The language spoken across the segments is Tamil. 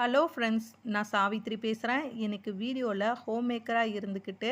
ஹலோ ஃப்ரெண்ட்ஸ் நான் சாவித்ரி பேசுகிறேன் எனக்கு வீடியோவில் ஹோம் மேக்கராக இருந்துக்கிட்டு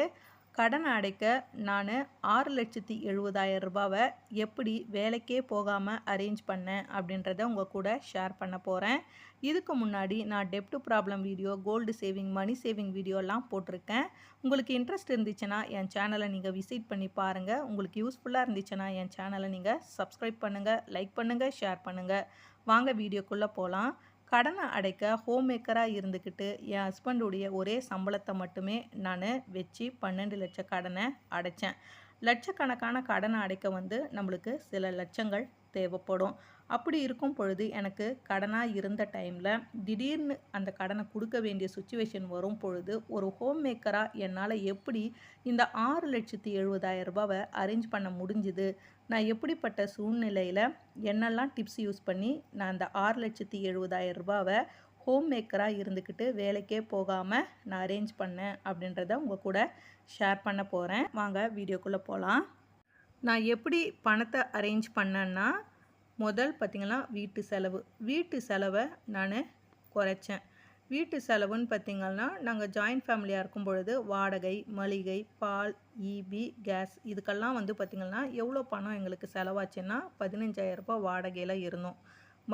கடன் அடைக்க நான் ஆறு லட்சத்தி எழுபதாயிரம் ரூபாவை எப்படி வேலைக்கே போகாமல் அரேஞ்ச் பண்ணேன் அப்படின்றத உங்கள் கூட ஷேர் பண்ண போகிறேன் இதுக்கு முன்னாடி நான் டெப்ட் problem video gold saving money saving வீடியோலாம் போட்டிருக்கேன். உங்களுக்கு இன்ட்ரெஸ்ட் இருந்துச்சுன்னா என் சேனலை நீங்கள் விசிட் பண்ணி பாருங்கள் உங்களுக்கு யூஸ்ஃபுல்லாக இருந்துச்சுன்னா என் சேனலை நீங்கள் சப்ஸ்கிரைப் பண்ணுங்கள் லைக் பண்ணுங்கள் ஷேர் பண்ணுங்கள் வாங்க வீடியோக்குள்ளே போகலாம் கடனை அடைக்க ஹோம் மேக்கராக இருந்துக்கிட்டு என் ஹஸ்பண்டுடைய ஒரே சம்பளத்தை மட்டுமே நான் வச்சு பன்னெண்டு லட்சம் கடனை அடைச்சேன். லட்சக்கணக்கான கடனை அடைக்க வந்து நம்மளுக்கு சில லட்சங்கள் தேவைப்படும். அப்படி இருக்கும் பொழுது எனக்கு கடனாக இருந்த டைமில் திடீர்னு அந்த கடனை கொடுக்க வேண்டிய சுச்சுவேஷன் வரும் பொழுது ஒரு ஹோம் மேக்கராக என்னால் எப்படி இந்த ஆறு லட்சத்தி எழுபதாயிரம் ரூபாவை அரேஞ்ச் பண்ண முடிஞ்சுது? நான் எப்படிப்பட்ட சூழ்நிலையில் என்னெல்லாம் டிப்ஸ் யூஸ் பண்ணி நான் அந்த ஆறு லட்சத்தி எழுபதாயிரம் ரூபாவை ஹோம் மேக்கராக இருந்துக்கிட்டு வேலைக்கே போகாமல் நான் அரேஞ்ச் பண்ணேன் அப்படின்றத உங்கள் கூட ஷேர் பண்ண போகிறேன் வாங்க வீடியோக்குள்ளே போகலாம் நான் எப்படி பணத்தை அரேஞ்ச் பண்ணேன்னா முதல் பார்த்திங்கன்னா வீட்டு செலவு. வீட்டு செலவை நான் குறைச்சேன். வீட்டு செலவுன்னு பார்த்திங்கன்னா நாங்கள் ஜாயின்ட் ஃபேமிலியாக இருக்கும் பொழுது வாடகை மளிகை பால் ஈபி கேஸ் இதுக்கெல்லாம் வந்து பார்த்திங்கன்னா எவ்வளோ பணம் எங்களுக்கு செலவாச்சுன்னா பதினஞ்சாயிரரூபா வாடகையில் இருந்தோம்.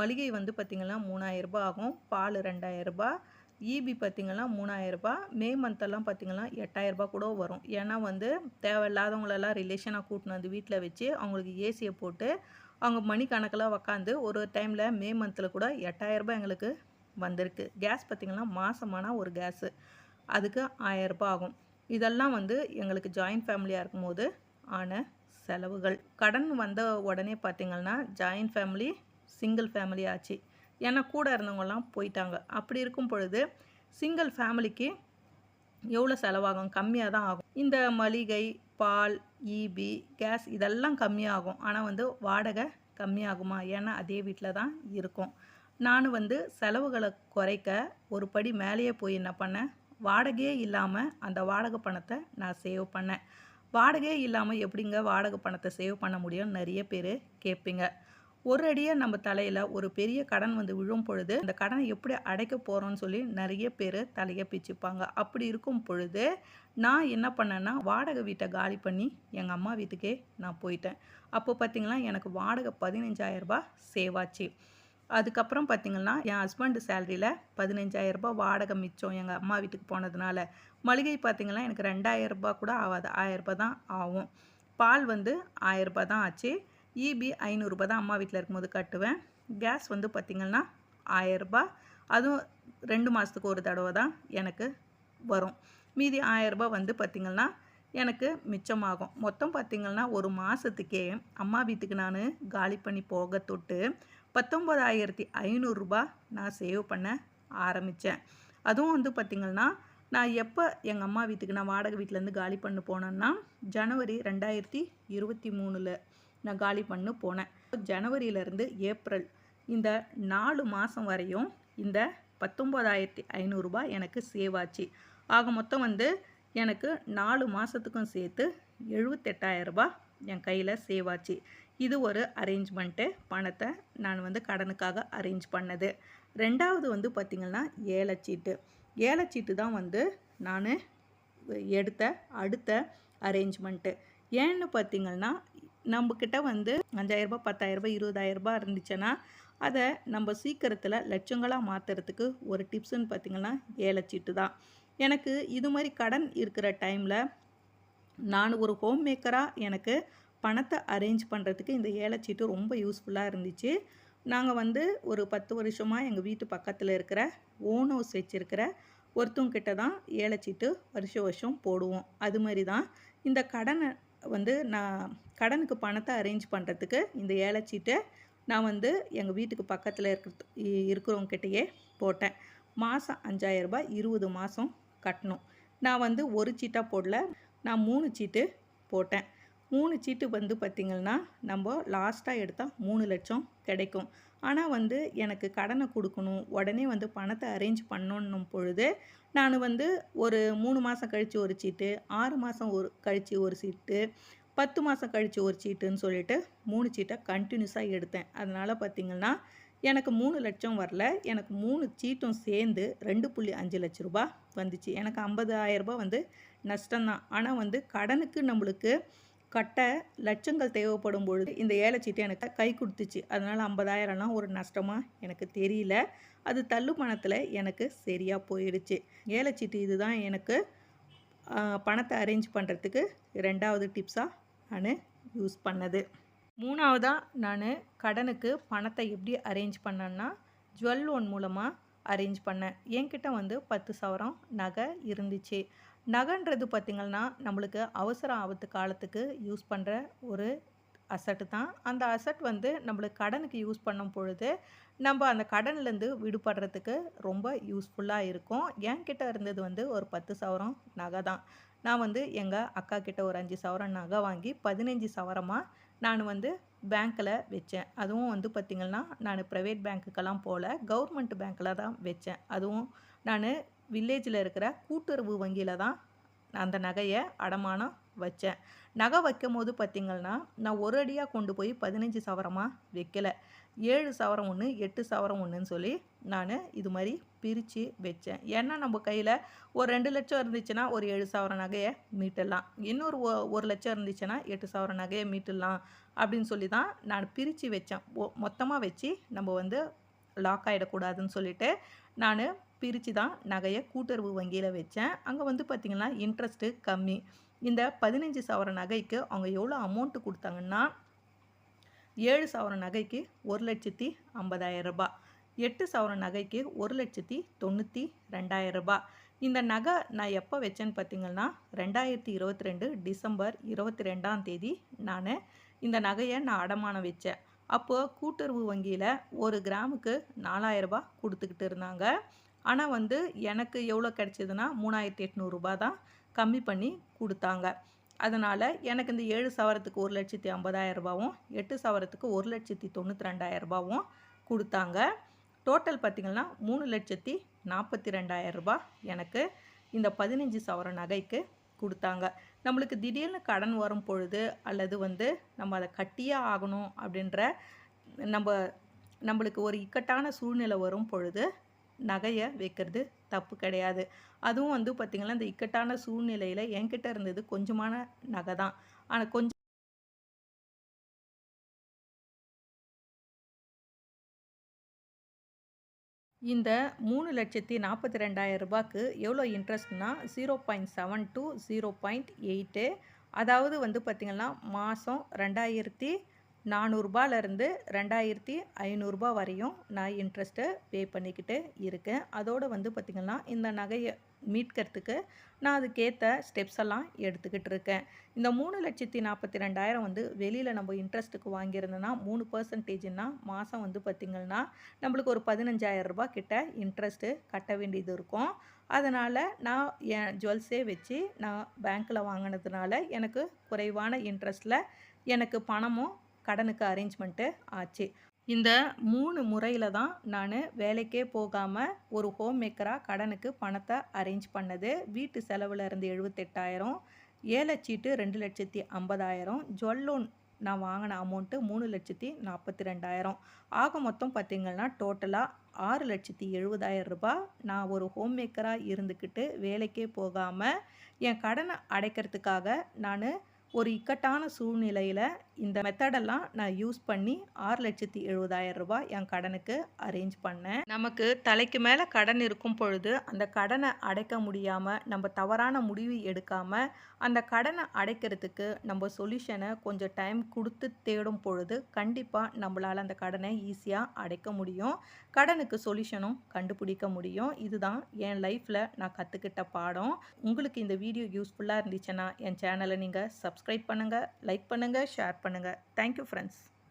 மளிகை வந்து பார்த்திங்கன்னா மூணாயிரரூபா ஆகும். பால் ரெண்டாயிரரூபா இபி பார்த்திங்கன்னா மூணாயிரரூபா மே மந்த்தெல்லாம் பார்த்திங்கன்னா எட்டாயிரரூபா கூட வரும். ஏன்னா வந்து தேவையில்லாதவங்களெல்லாம் ரிலேஷனாக கூட்டினு வந்து வீட்டில் வச்சு அவங்களுக்கு ஏசியை போட்டு அவங்க மணி கணக்கில் உக்காந்து ஒரு டைமில் மே மந்தில் கூட எட்டாயிரரூபா எங்களுக்கு வந்திருக்கு. கேஸ் பார்த்திங்கன்னா மாதமான ஒரு கேஸு அதுக்கு ஆயரரூபா ஆகும். இதெல்லாம் வந்து எங்களுக்கு ஜாயின்ட் ஃபேமிலியாக இருக்கும்போது ஆன செலவுகள். கடன் வந்த உடனே பார்த்திங்கன்னா ஜாயின்ட் ஃபேமிலி சிங்கிள் ஃபேமிலி ஆச்சு. ஏன்னா கூட இருந்தவங்கலாம் போயிட்டாங்க. அப்படி இருக்கும் பொழுது சிங்கிள் ஃபேமிலிக்கு எவ்வளோ செலவாகும்? கம்மியாக தான் ஆகும். இந்த மளிகை பால் ஈபி கேஸ் இதெல்லாம் கம்மியாகும். ஆனால் வந்து வாடகை கம்மியாகுமா? ஏன்னா அதே வீட்டில் தான் இருக்கும். நான் வந்து செலவுகளை குறைக்க ஒரு படி மேலேயே போய் என்ன பண்ணேன்? வாடகையே இல்லாமல் அந்த வாடகை பணத்தை நான் சேவ் பண்ணேன். வாடகையே இல்லாமல் எப்படிங்க வாடகை பணத்தை சேவ் பண்ண முடியும்னு நிறைய பேர் கேட்பீங்க. ஒரு அடியாக நம்ம தலையில் ஒரு பெரிய கடன் வந்து விழும் பொழுது அந்த கடனை எப்படி அடைக்க போகிறோன்னு சொல்லி நிறைய பேர் தலையை பிச்சுப்பாங்க. அப்படி இருக்கும் பொழுது நான் என்ன பண்ணேன்னா வாடகை வீட்டை காலி பண்ணி எங்கள் அம்மா வீட்டுக்கே நான் போயிட்டேன். அப்போ பார்த்திங்கன்னா எனக்கு வாடகை பதினஞ்சாயிரரூபா சேவ் ஆச்சு அதுக்கப்புறம் பார்த்திங்கன்னா என் ஹஸ்பண்டு சேலரியில் பதினஞ்சாயிரரூபா வாடகை மிச்சம் எங்கள் அம்மா வீட்டுக்கு போனதுனால மளிகை பார்த்திங்கன்னா எனக்கு ரெண்டாயிரரூபா கூட ஆகாது. ஆயிரரூபா தான் ஆகும். பால் வந்து ஆயிரரூபா தான் ஆச்சு. இபி ஐநூறுரூபா தான் அம்மா வீட்டில் இருக்கும்போது கட்டுவேன். கேஸ் வந்து பார்த்திங்கன்னா ஆயரரூபா. அதுவும் ரெண்டு மாதத்துக்கு ஒரு தடவை தான் எனக்கு வரும். மீதி ஆயரரூபா வந்து பார்த்திங்கன்னா எனக்கு மிச்சமாகும். மொத்தம் பார்த்திங்கன்னா ஒரு மாதத்துக்கே அம்மா வீட்டுக்கு நான் காலி பண்ணி போக தொட்டு பத்தொம்பதாயிரத்தி ஐநூறுரூபா நான் சேவ் பண்ண ஆரம்பித்தேன். அதுவும் வந்து பார்த்திங்கன்னா நான் எப்போ எங்கள் அம்மா வீட்டுக்கு நான் வாடகை வீட்டிலேருந்து காலி பண்ண போனேன்னா ஜனவரி ரெண்டாயிரத்தி இருபத்தி மூணில். நான் காலி பண்ணு போனேன். ஜனவரியிலேருந்து ஏப்ரல் இந்த நாலு மாதம் வரையும் இந்த பத்தொம்போதாயிரத்தி ஐநூறுரூபா எனக்கு சேவ் ஆச்சு ஆக மொத்தம் வந்து எனக்கு நாலு மாதத்துக்கும் சேர்த்து எழுபத்தெட்டாயிரரூபா என் கையில் சேவ் ஆச்சு இது ஒரு அரேஞ்ச்மெண்ட்டு பணத்தை நான் வந்து கடனுக்காக அரேஞ்ச் பண்ணது. ரெண்டாவது வந்து பார்த்திங்கன்னா ஏலச்சீட்டு ஏலச்சீட்டு தான் வந்து நான் எடுத்த அடுத்த அரேஞ்ச்மெண்ட்டு ஏன்னு பார்த்திங்கன்னா நம்மக்கிட்ட வந்து அஞ்சாயிரரூபா பத்தாயிரரூபா இருபதாயிரரூபா இருந்துச்சுன்னா அதை நம்ம சீக்கிரத்தில் லட்சங்களாக மாற்றுறதுக்கு ஒரு டிப்ஸுன்னு பார்த்திங்கன்னா ஏலச்சீட்டு தான். எனக்கு இது மாதிரி கடன் இருக்கிற டைமில் நான் ஒரு ஹோம் மேக்கராக எனக்கு பணத்தை அரேஞ்ச் பண்ணுறதுக்கு இந்த ஏலச்சீட்டு ரொம்ப யூஸ்ஃபுல்லாக இருந்துச்சு. நாங்கள் வந்து ஒரு பத்து வருஷமாக எங்கள் வீட்டு பக்கத்தில் இருக்கிற ஓன் ஹவுஸ் வச்சுருக்கிற ஒருத்தவங்கிட்ட தான் ஏலச்சீட்டு வருஷம் வருஷம் போடுவோம். அது மாதிரி தான் இந்த கடனை வந்து நான் கடனுக்கு பணத்தை அரேஞ்ச் பண்ணுறதுக்கு இந்த ஏலச்சீட்டை நான் வந்து எங்கள் வீட்டுக்கு பக்கத்தில் இருக்கிற இருக்கிறவங்ககிட்டயே போட்டேன். மாதம் அஞ்சாயிரரூபா இருபது மாதம் கட்டணும். நான் வந்து ஒரு சீட்டாக போடல நான் மூணு சீட்டு போட்டேன். மூணு சீட்டு வந்து பார்த்திங்கன்னா நம்ம லாஸ்ட்டாக எடுத்தால் மூணு லட்சம் கிடைக்கும். ஆனால் வந்து எனக்கு கடனை கொடுக்கணும் உடனே வந்து பணத்தை அரேஞ்ச் பண்ணணும் பொழுது நான் வந்து ஒரு மூணு மாதம் கழித்து ஒரு சீட்டு ஆறு மாதம் ஒரு கழித்து ஒரு சீட்டு பத்து மாதம் கழித்து ஒரு சீட்டுன்னு சொல்லிட்டு மூணு சீட்டை கண்டினியூஸாக எடுத்தேன். அதனால் பார்த்திங்கன்னா எனக்கு மூணு லட்சம் வரல. எனக்கு மூணு சீட்டும் சேர்ந்து ரெண்டு புள்ளி அஞ்சு லட்ச ரூபா வந்துச்சு. எனக்கு ஐம்பதாயிரம் ரூபாய் வந்து நஷ்டம்தான். ஆனால் வந்து கடனுக்கு நம்மளுக்கு கட்ட லட்சங்கள் தேவைப்படும் பொழுது இந்த ஏலச்சீட்டு எனக்கு கை கொடுத்துச்சு. அதனால் ஐம்பதாயிரம்லாம் ஒரு நஷ்டமாக எனக்கு தெரியல. அது தள்ளு பணத்தில் எனக்கு சரியாக போயிடுச்சு. ஏலச்சீட்டு இதுதான் எனக்கு பணத்தை அரேஞ்ச் பண்ணுறதுக்கு ரெண்டாவது டிப்ஸாக நான் யூஸ் பண்ணது. மூணாவதாக நான் கடனுக்கு பணத்தை எப்படி அரேஞ்ச் பண்ணேன்னா ஜுவல் லோன் மூலமாக அரேஞ்ச் பண்ணேன். என்கிட்ட வந்து பத்து சவரம் நகை இருந்துச்சு. நகைன்றது பார்த்திங்கன்னா நம்மளுக்கு அவசர ஆபத்து காலத்துக்கு யூஸ் பண்ணுற ஒரு அசட்டு தான். அந்த அசட் வந்து நம்மளுக்கு கடனுக்கு யூஸ் பண்ணும் பொழுது நம்ம அந்த கடன்லேருந்து விடுபடுறதுக்கு ரொம்ப யூஸ்ஃபுல்லாக இருக்கும். என்கிட்ட இருந்தது வந்து ஒரு பத்து சவரம் நகை தான். நான் வந்து எங்கள் அக்கா கிட்ட ஒரு அஞ்சு சவரம் நகை வாங்கி பதினஞ்சு சவரமாக நான் வந்து பேங்க்கில் வச்சேன். அதுவும் வந்து பார்த்திங்கன்னா நான் ப்ரைவேட் பேங்க்குக்கெல்லாம் போகல கவர்மெண்ட் பேங்க்கில் தான் வச்சேன். அதுவும் நான் வில்லேஜில் இருக்கிற கூட்டுறவு வங்கியில் தான் அந்த நகையை அடமானம் வச்சேன். நகை வைக்கும் போது பார்த்திங்கன்னா நான் ஒரு அடியாக கொண்டு போய் பதினஞ்சு சவரமாக வைக்கலை. ஏழு சவரம் ஒன்று எட்டு சவரம் ஒன்றுன்னு சொல்லி நான் இது மாதிரி பிரித்து வச்சேன். ஏன்னா நம்ம கையில் ஒரு ரெண்டு லட்சம் இருந்துச்சுன்னா ஒரு ஏழு சவரம் நகையை மீட்டலாம். இன்னொரு ஒரு லட்சம் இருந்துச்சுன்னா எட்டு சவரம் நகையை மீட்டலாம் அப்படின்னு சொல்லி தான் நான் பிரித்து வச்சேன். மொத்தமாக வச்சு நம்ம வந்து லாக் ஆகிடக்கூடாதுன்னு சொல்லிட்டு நான் பிரித்து தான் நகையை கூட்டுறவு வங்கியில் வச்சேன். அங்கே வந்து பார்த்திங்கன்னா இன்ட்ரெஸ்ட்டு கம்மி. இந்த பதினஞ்சு சவர நகைக்கு அவங்க எவ்வளோ அமௌண்ட்டு கொடுத்தாங்கன்னா ஏழு சவர நகைக்கு ஒரு லட்சத்தி ஐம்பதாயிரம் ரூபாய் எட்டு சவர நகைக்கு ஒரு லட்சத்தி தொண்ணூற்றி ரெண்டாயிரம் ரூபாய். இந்த நகை நான் எப்போ வச்சேன்னு பார்த்தீங்கன்னா ரெண்டாயிரத்தி இருபத்தி ரெண்டு டிசம்பர் இருபத்தி ரெண்டாம் தேதி நான் இந்த நகையை நான் அடமானம் வச்சேன். அப்போது கூட்டுறவு வங்கியில் ஒரு கிராமுக்கு நாலாயிரரூபா கொடுத்துக்கிட்டு இருந்தாங்க. ஆனால் வந்து எனக்கு எவ்வளோ கிடச்சிதுன்னா மூணாயிரத்தி எட்நூறுரூபா தான் கம்மி பண்ணி கொடுத்தாங்க. அதனால் எனக்கு இந்த ஏழு சவரத்துக்கு ஒரு லட்சத்தி ஐம்பதாயிரம் ரூபாவும் எட்டு சவரத்துக்கு ஒரு லட்சத்தி தொண்ணூற்றி ரெண்டாயிரம் ரூபாவும் கொடுத்தாங்க. டோட்டல் பார்த்திங்கன்னா மூணு லட்சத்தி நாற்பத்தி ரெண்டாயிரம் ரூபா எனக்கு இந்த பதினஞ்சு சவர நகைக்கு கொடுத்தாங்க. நம்மளுக்கு திடீர்னு கடன் வரும் பொழுது அல்லது வந்து நம்ம அதை கட்டியே ஆகணும் அப்படின்ற நம்ம நம்மளுக்கு ஒரு இக்கட்டான சூழ்நிலை வரும் பொழுது நகையை வைக்கிறது தப்பு கிடையாது. அதுவும் வந்து பார்த்திங்கன்னா இந்த இக்கட்டான சூழ்நிலையில் என்கிட்ட இருந்தது கொஞ்சமான நகை தான். ஆனால் கொஞ்சம் இந்த மூணு லட்சத்தி நாற்பத்தி ரெண்டாயிரம் ரூபாய்க்கு எவ்வளோ இன்ட்ரெஸ்ட்னா zero point seven two zero point eight அதாவது வந்து பார்த்திங்கன்னா மாதம் ரெண்டாயிரத்தி நானூறுரூபாலேருந்து ரெண்டாயிரத்தி ஐநூறுரூபா வரையும் நான் இன்ட்ரெஸ்ட்டை பே பண்ணிக்கிட்டு இருக்கேன். அதோடு வந்து பார்த்திங்கன்னா இந்த நகையை மீட்கிறதுக்கு நான் அதுக்கேற்ற ஸ்டெப்ஸ் எல்லாம் எடுத்துக்கிட்டு இருக்கேன். இந்த மூணு லட்சத்தி நாற்பத்தி ரெண்டாயிரம் வந்து வெளியில் நம்ம இன்ட்ரெஸ்ட்டுக்கு வாங்கியிருந்தோன்னா மூணு பர்சன்டேஜ்னா மாதம் வந்து பார்த்திங்கன்னா நம்மளுக்கு ஒரு பதினஞ்சாயிரரூபா கிட்ட இன்ட்ரெஸ்ட்டு கட்ட வேண்டியது இருக்கும். அதனால் நான் என் ஜுவல்ஸே வச்சு நான் பேங்க்கில் வாங்கினதுனால எனக்கு குறைவான இன்ட்ரெஸ்ட்டில் எனக்கு பணமும் கடனுக்கு அரேஞ்ச்மெண்ட்டு ஆச்சு. இந்த மூணு முறையில் தான் நான் வேலைக்கே போகாமல் ஒரு ஹோம் மேக்கராக கடனுக்கு பணத்தை அரேஞ்ச் பண்ணது. வீட்டு செலவில் இருந்து எழுபத்தெட்டாயிரம் ஏலச்சீட்டு ரெண்டு லட்சத்தி ஐம்பதாயிரம் ஜுவல் லோன் நான் வாங்கின அமௌண்ட்டு மூணு லட்சத்தி நாற்பத்தி ரெண்டாயிரம் ஆக மொத்தம் பார்த்திங்கன்னா டோட்டலாக ஆறு லட்சத்தி எழுபதாயிரம் ரூபாய் நான் ஒரு ஹோம் மேக்கராக இருந்துக்கிட்டு வேலைக்கே போகாமல் என் கடனை அடைக்கிறதுக்காக நான் ஒரு இக்கட்டான சூழ்நிலையில் இந்த மெத்தடெல்லாம் நான் யூஸ் பண்ணி ஆறு லட்சத்தி எழுபதாயிரம் ரூபாய் என் கடனுக்கு அரேஞ்ச் பண்ணேன். நமக்கு தலைக்கு மேலே கடன் இருக்கும் பொழுது அந்த கடனை அடைக்க முடியாமல் நம்ம தவறான முடிவு எடுக்காமல் அந்த கடனை அடைக்கிறதுக்கு நம்ம சொல்யூஷனை கொஞ்சம் டைம் கொடுத்து தேடும் பொழுது கண்டிப்பாக நம்மளால் அந்த கடனை ஈஸியாக அடைக்க முடியும். கடனுக்கு சொல்யூஷனும் கண்டுபிடிக்க முடியும். இதுதான் என் லைஃப்பில் நான் கற்றுக்கிட்ட பாடம். உங்களுக்கு இந்த வீடியோ யூஸ்ஃபுல்லாக இருந்துச்சுன்னா என் சேனலை நீங்கள் சப்ஸ்கிரைப் பண்ணுங்கள் லைக் பண்ணுங்கள் ஷேர் பண்ணுங்கள் தேங்க்யூ ஃப்ரெண்ட்ஸ்